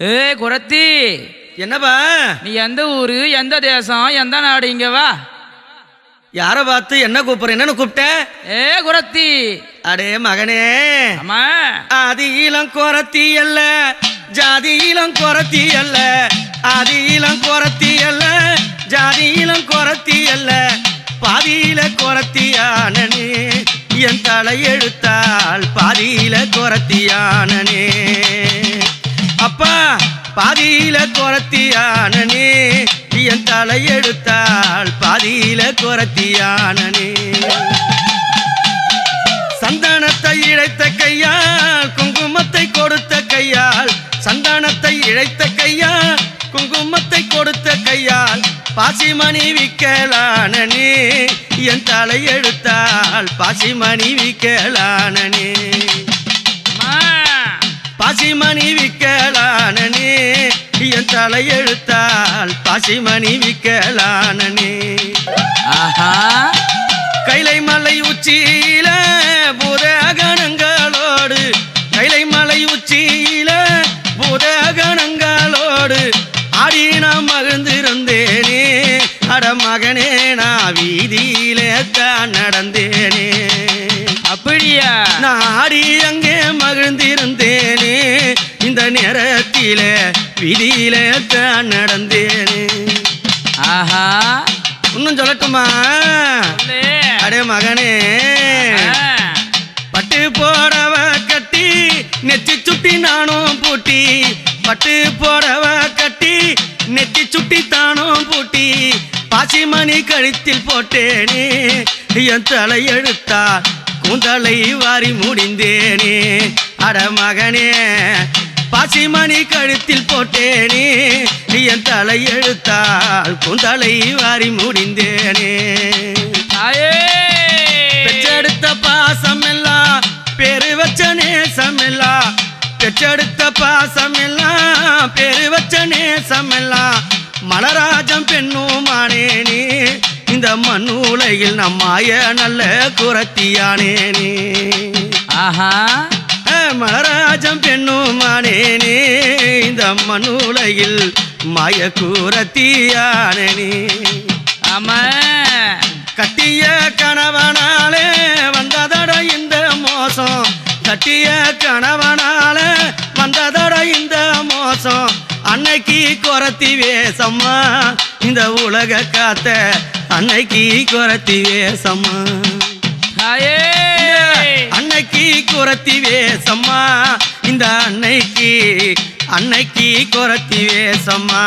ஏ குரத்தி. என்னப்பா? நீ எந்த ஊரு எந்த தேசம் எந்த நாடு இங்க வா. யார பார்த்து என்ன கூப்பிடுற என்னன்னு கூப்பிட்ட? ஏ குரத்தி. அடே மகனே. ஆமா ஆதி இளம் குரத்தி அல்ல ஜாதி இளம் குரத்தி அல்ல ஆதி இளம் குரத்தி அல்ல ஜாதி இளம் குரத்தி அல்ல பாதியில குரத்தியானனே என் தலையெழுத்தால் பாதியில குரத்தியானனே பாதியில குரத்தியானனே என் தலையெழுத்தால் பாதியில குரத்தியானனே சந்தானத்தை இழைத்த கையால் குங்குமத்தை கொடுத்த கையால் சந்தானத்தை இழைத்த கையால் குங்குமத்தை கொடுத்த கையால் பாசிமணி விக்கலானனே என் தலை எடுத்தால் பாசிமணி விக்கலானனே பாசிமணி விக்கலானனே என் தலை எடுத்தால் பாசிமணி விக்கலானனே. ஆஹா. கைலை மலை உச்சியில பூதகணங்களோடு கைலை மலை உச்சியில பூதகணங்களோடு ஆடி நான் மகிழ்ந்திருந்தேனே. அட மகனே நான் வீதியிலே தான் நடந்தேனே. அப்படியா? நான் ஆடி அங்கே மகிழ்ந்திருந்தேனே. இந்த நேரத்திலே வீதியிலே தான் நடந்தேனே. ஆஹா இன்னும் சொல்லட்டுமா? சொல்லு. அடே மகனே. பட்டு போடவ கட்டி நெத்தி சுட்டி நானும் பூட்டி. பட்டு போடவ கட்டி நெத்தி சுட்டி தானும் பூட்டி. பாசிமணி கழுத்தில் போட்டேனே. என் தலை எடுத்தா கூந்தலை வாரி முடிந்தேனே. அட மகனே பாசிமணி கழுத்தில் போட்டேனே என் தலை எழுத்தால் கூந்தலை வாரி முடிந்தேனே. பெற்றெடுத்த பாசம் எல்லாம் பேரு வச்ச நேசம் எல்லாம் பெற்றெடுத்த பாசம் எல்லாம் பேரு வச்ச நேசம் எல்லாம் மலராஜம் பெண்ணும் ஆனேனே இந்த மண்ணுலகில் நம்மாய நல்ல குரத்தியானேனே ஆஹா! மலராஜம் பெண்ணும் ஆனேனே இந்த மண்ணுலகில் மாய கூரத்தியானேனே ஆமா. கட்டிய கணவனாலே வந்ததட இந்த மோசம். கட்டிய கணவனால வந்ததட இந்த மோசம். அன்னைக்கு குரத்தி வேசம்மா இந்த உலக காத்த அன்னைக்கு குரத்தி வேசம்மா அன்னைக்கு குரத்தி வேசம்மா இந்த அன்னைக்கு அன்னைக்கு குரத்தி வேசம்மா